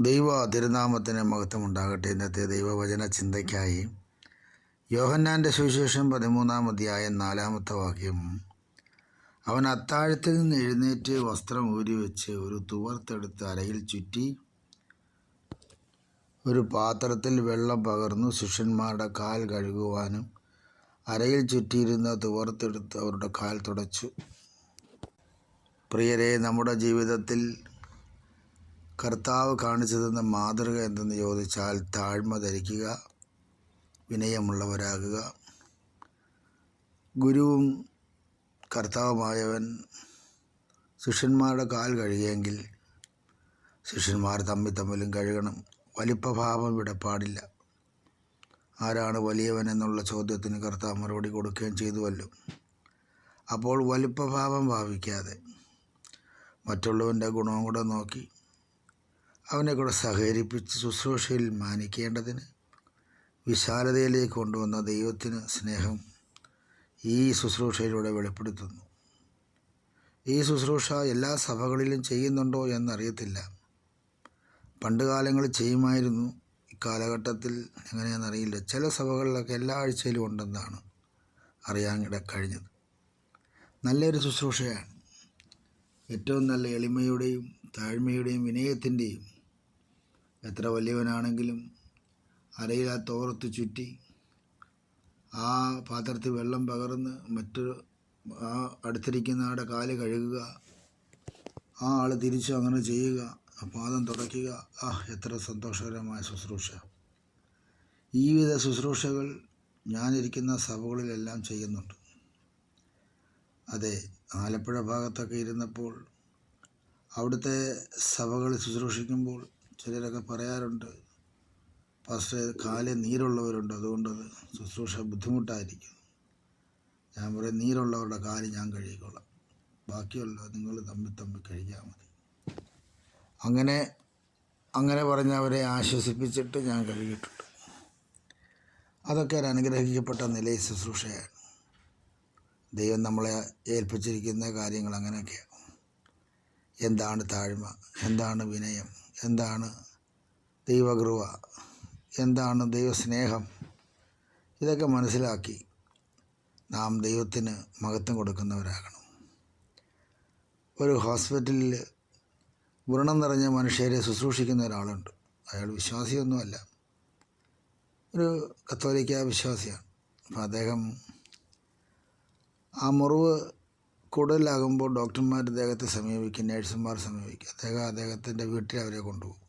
ദൈവ തിരുനാമത്തിന് മഹത്വമുണ്ടാകട്ടെ. ഇന്നത്തെ ദൈവവചന ചിന്തയ്ക്കായി യോഹന്നാന്റെ സുവിശേഷം പതിമൂന്നാം അധ്യായം നാലാമത്തെ വാക്യം. അവൻ അത്താഴത്തിൽ നിന്ന് എഴുന്നേറ്റ് വസ്ത്രം ഊരി വെച്ച് ഒരു തുവർത്തെടുത്ത് അരയിൽ ചുറ്റി ഒരു പാത്രത്തിൽ വെള്ളം പകർന്നു ശിഷ്യന്മാരുടെ കാൽ കഴുകുവാനും അരയിൽ ചുറ്റിയിരുന്ന തുവർത്തെടുത്ത് അവരുടെ കാൽ തുടച്ചു. പ്രിയരെ നമ്മുടെ ജീവിതത്തിൽ കർത്താവ് കാണിച്ചു തന്ന മാതൃക എന്തെന്ന് ചോദിച്ചാൽ താഴ്മ ധരിക്കുക വിനയമുള്ളവരാകുക. ഗുരുവും കർത്താവുമായവൻ ശിഷ്യന്മാരുടെ കാൽ കഴുകിയെങ്കിൽ ശിഷ്യന്മാർ തമ്മിൽ തമ്മിലും കഴുകണം. വലിപ്പഭാവം ഇവിടെ പാടില്ല. ആരാണ് വലിയവൻ എന്നുള്ള ചോദ്യത്തിന് കർത്താവ് മറുപടി കൊടുക്കുകയും ചെയ്തുവല്ലോ. അപ്പോൾ വലിപ്പഭാവം ഭാവിക്കാതെ മറ്റുള്ളവന്റെ ഗുണവും കൂടെ നോക്കി അവനെ കൂടെ സഹകരിപ്പിച്ച് ശുശ്രൂഷയിൽ മാനിക്കേണ്ടതിന് വിശാലതയിലേക്ക് കൊണ്ടുവന്ന ദൈവത്തിന് സ്നേഹം ഈ ശുശ്രൂഷയിലൂടെ വെളിപ്പെടുത്തുന്നു. ഈ ശുശ്രൂഷ എല്ലാ സഭകളിലും ചെയ്യുന്നുണ്ടോ എന്നറിയത്തില്ല. പണ്ട് കാലങ്ങളിൽ ചെയ്യുമായിരുന്നു. ഇക്കാലഘട്ടത്തിൽ എങ്ങനെയാണെന്നറിയില്ല ചില സഭകളിലൊക്കെ എല്ലാ ആഴ്ചയിലും ഉണ്ടെന്നാണ് അറിയാൻ കഴിഞ്ഞത്. നല്ലൊരു ശുശ്രൂഷയാണ്. ഏറ്റവും നല്ല എളിമയുടെയും താഴ്മയുടെയും വിനയത്തിന്റെയും എത്ര വലിയവനാണെങ്കിലും അരയിൽ ആ തോർത്ത് ചുറ്റി ആ പാത്രത്തിൽ വെള്ളം പകർന്ന് മറ്റു ആ അടുത്തിരിക്കുന്ന ആടെ കാൽ കഴുകുക ആ ആൾ തിരിച്ചു അങ്ങനെ ചെയ്യുക ആ പാദം തുടയ്ക്കുക ആ എത്ര സന്തോഷകരമായ ശുശ്രൂഷ. ഈ വിധ ശുശ്രൂഷകൾ ഞാനിരിക്കുന്ന സഭകളിലെല്ലാം ചെയ്യുന്നുണ്ട്. അതെ ആലപ്പുഴ ഭാഗത്തൊക്കെ ഇരുന്നപ്പോൾ അവിടുത്തെ സഭകൾ ശുശ്രൂഷിക്കുമ്പോൾ ചിലരൊക്കെ പറയാറുണ്ട് പക്ഷേ കാലിൽ നീരുള്ളവരുണ്ട് അതുകൊണ്ടത് ശുശ്രൂഷ ബുദ്ധിമുട്ടായിരിക്കും. ഞാൻ പറയും നീരുള്ളവരുടെ കാൽ ഞാൻ കഴുകിക്കോളാം. ബാക്കിയുള്ള നിങ്ങൾ തമ്മിൽ തമ്മിൽ കഴിഞ്ഞാൽ മതി. അങ്ങനെ അങ്ങനെ പറഞ്ഞ് അവരെ ആശ്വസിപ്പിച്ചിട്ട് ഞാൻ കഴുകിയിട്ടുണ്ട്. അതൊക്കെ ഒരു അനുഗ്രഹിക്കപ്പെട്ട നിലയിൽ ശുശ്രൂഷയാണ്. ദൈവം നമ്മളെ ഏൽപ്പിച്ചിരിക്കുന്ന കാര്യങ്ങൾ അങ്ങനെയൊക്കെയാണ്. എന്താണ് താഴ്മ? എന്താണ് വിനയം? എന്താണ് ദൈവകൃപ? എന്താണ് ദൈവസ്നേഹം? ഇതൊക്കെ മനസ്സിലാക്കി നാം ദൈവത്തിന് മഹത്വം കൊടുക്കുന്നവരാകണം. ഒരു ഹോസ്പിറ്റലിൽ വ്രണം നിറഞ്ഞ മനുഷ്യരെ ശുശ്രൂഷിക്കുന്ന ഒരാളുണ്ട്. അയാൾ വിശ്വാസിയൊന്നുമല്ല. ഒരു കത്തോലിക്ക വിശ്വാസിയാണ്. അപ്പം അദ്ദേഹം ആ മുറിവ് കൂടുതലാകുമ്പോൾ ഡോക്ടർമാർ അദ്ദേഹത്തെ സമീപിക്കും നേഴ്സുമാർ സമീപിക്കും. അദ്ദേഹം അദ്ദേഹത്തിന്റെ വീട്ടിൽ അവരെ കൊണ്ടുപോകും.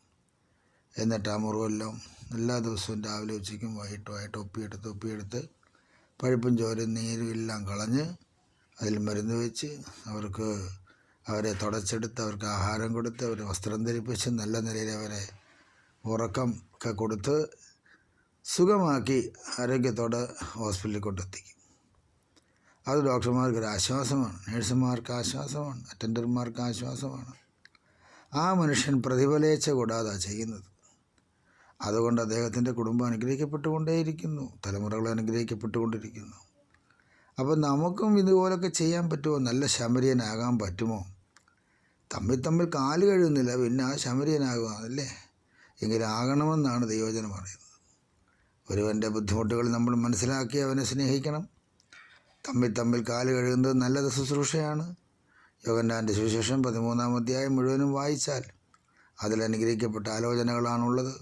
എന്നിട്ട് ആ മുറിവെല്ലാം എല്ലാ ദിവസവും രാവിലെ ഉച്ചയ്ക്കും വൈകിട്ടുമായിട്ട് ഒപ്പിയെടുത്ത് ഒപ്പിയെടുത്ത് പഴുപ്പും ചോരും നീരും എല്ലാം കളഞ്ഞ് അതിൽ മരുന്ന് വെച്ച് അവർക്ക് അവരെ തുടച്ചെടുത്ത് അവർക്ക് ആഹാരം കൊടുത്ത് അവരെ വസ്ത്രം ധരിപ്പിച്ച് നല്ല നിലയിൽ അവരെ ഉറക്കം ഒക്കെ കൊടുത്ത് സുഖമാക്കി ആരോഗ്യത്തോടെ ഹോസ്പിറ്റലിൽ കൊണ്ടെത്തിക്കും. അത് ഡോക്ടർമാർക്ക് ഒരു ആശ്വാസമാണ് നേഴ്സുമാർക്ക് ആശ്വാസമാണ് അറ്റൻഡർമാർക്ക് ആശ്വാസമാണ്. ആ മനുഷ്യൻ പ്രതിഫലേച്ഛ കൂടാതെ ചെയ്യുന്നത്. അതുകൊണ്ട് അദ്ദേഹത്തിന്റെ കുടുംബം അനുഗ്രഹിക്കപ്പെട്ടുകൊണ്ടേയിരിക്കുന്നു തലമുറകൾ അനുഗ്രഹിക്കപ്പെട്ടുകൊണ്ടിരിക്കുന്നു. അപ്പോൾ നമുക്കും ഇതുപോലൊക്കെ ചെയ്യാൻ പറ്റുമോ? നല്ല ശമരിയനാകാൻ പറ്റുമോ? തമ്മിൽ തമ്മിൽ കാൽ കഴിയുന്നില്ല പിന്നെ ആ ശമരിയനാകുക അല്ലേ എങ്കിലും ആകണമെന്നാണ് ദൈവജനം പറയുന്നത്. ഒരുവന്റെ ബുദ്ധിമുട്ടുകൾ നമ്മൾ മനസ്സിലാക്കി അവനെ സ്നേഹിക്കണം. തമ്മിൽ തമ്മിൽ കാൽ കഴുകുന്നത് നല്ലത് ശുശ്രൂഷയാണ്. യോഗന്നാന്റെ സുവിശേഷം പതിമൂന്നാം അധ്യായം മുഴുവനും വായിച്ചാൽ അതിൽ അനുഗ്രഹിക്കപ്പെട്ട ആലോചനകളാണുള്ളത്.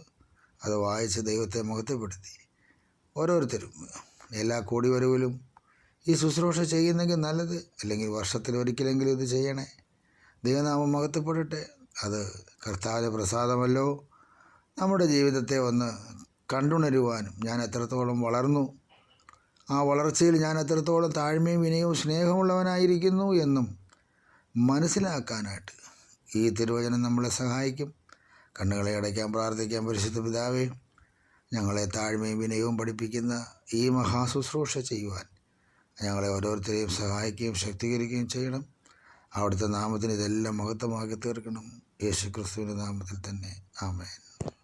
അത് വായിച്ച് ദൈവത്തെ മഹത്വപ്പെടുത്തി. ഓരോരുത്തരും എല്ലാ കൂടിവരവിലും ഈ ശുശ്രൂഷ ചെയ്യുന്നെങ്കിൽ നല്ലത് അല്ലെങ്കിൽ വർഷത്തിൽ ഒരിക്കലെങ്കിലും ഇത് ചെയ്യണേ. ദൈവനാമം മഹത്വപ്പെടട്ടെ. അത് കർത്താവിന്റെ പ്രസാദമല്ലോ. നമ്മുടെ ജീവിതത്തെ ഒന്ന് കണ്ടുണരുവാനും ഞാൻ എത്രത്തോളം വളർന്നു ആ വളർച്ചയിൽ ഞാൻ എത്രത്തോളം താഴ്മയും വിനയവും സ്നേഹമുള്ളവനായിരിക്കുന്നു എന്നും മനസ്സിലാക്കാനായിട്ട് ഈ തിരുവചനം നമ്മളെ സഹായിക്കും. കണ്ണുകളെ അടയ്ക്കാൻ പ്രാർത്ഥിക്കാൻ പരിശുദ്ധ പിതാവേ ഞങ്ങളെ താഴ്മയും വിനയവും പഠിപ്പിക്കുന്ന ഈ മഹാശുശ്രൂഷ ചെയ്യുവാൻ ഞങ്ങളെ ഓരോരുത്തരെയും സഹായിക്കുകയും ശക്തീകരിക്കുകയും ചെയ്യണം. അവിടുത്തെ നാമത്തിന് ഇതെല്ലാം മഹത്വമാക്കി തീർക്കണം. യേശു ക്രിസ്തുവിന്റെ നാമത്തിൽ തന്നെ. ആമേൻ.